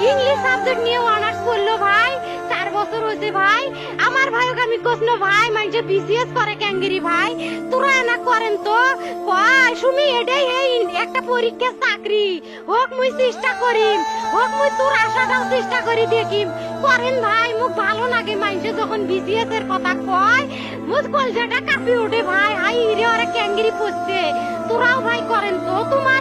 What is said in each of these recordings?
English subject নিয়ে honours করল ভাই। চার বছর করেন চাকরি। হোক চেষ্টা হোক তোর চেষ্টা করি করেন ভাই ভালো লাগে এর কথা কাঁপি ওঠে ভাই। হাই তোরাও ভাই করেন তো। হোক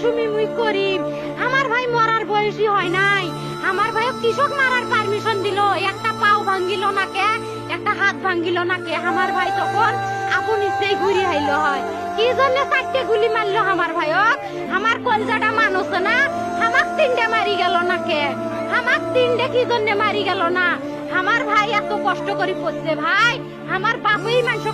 সুমি মুই করিম। আমার ভাই মরার বয়সী হয় নাই। আমার ভাই কৃষক মারার পারমিশন দিল। একটা পাও ভাঙ্গিল না কে একটা হাত ভাঙ্গিল না কে আমার ভাই তখন আপন ইচ্ছেই ঘুরি আইল হয়। কি জন্য চারটে গুলি মারলো আমার ভাইক আমার কলজাটা মানুষ না। আমাক তিনটে মারি গেল না কে আমাক তিনটে কি জন্য মারি গেল না? আমার ভাই এত কষ্ট করে পড়ছে ভাই। আমার বাপই মানুষ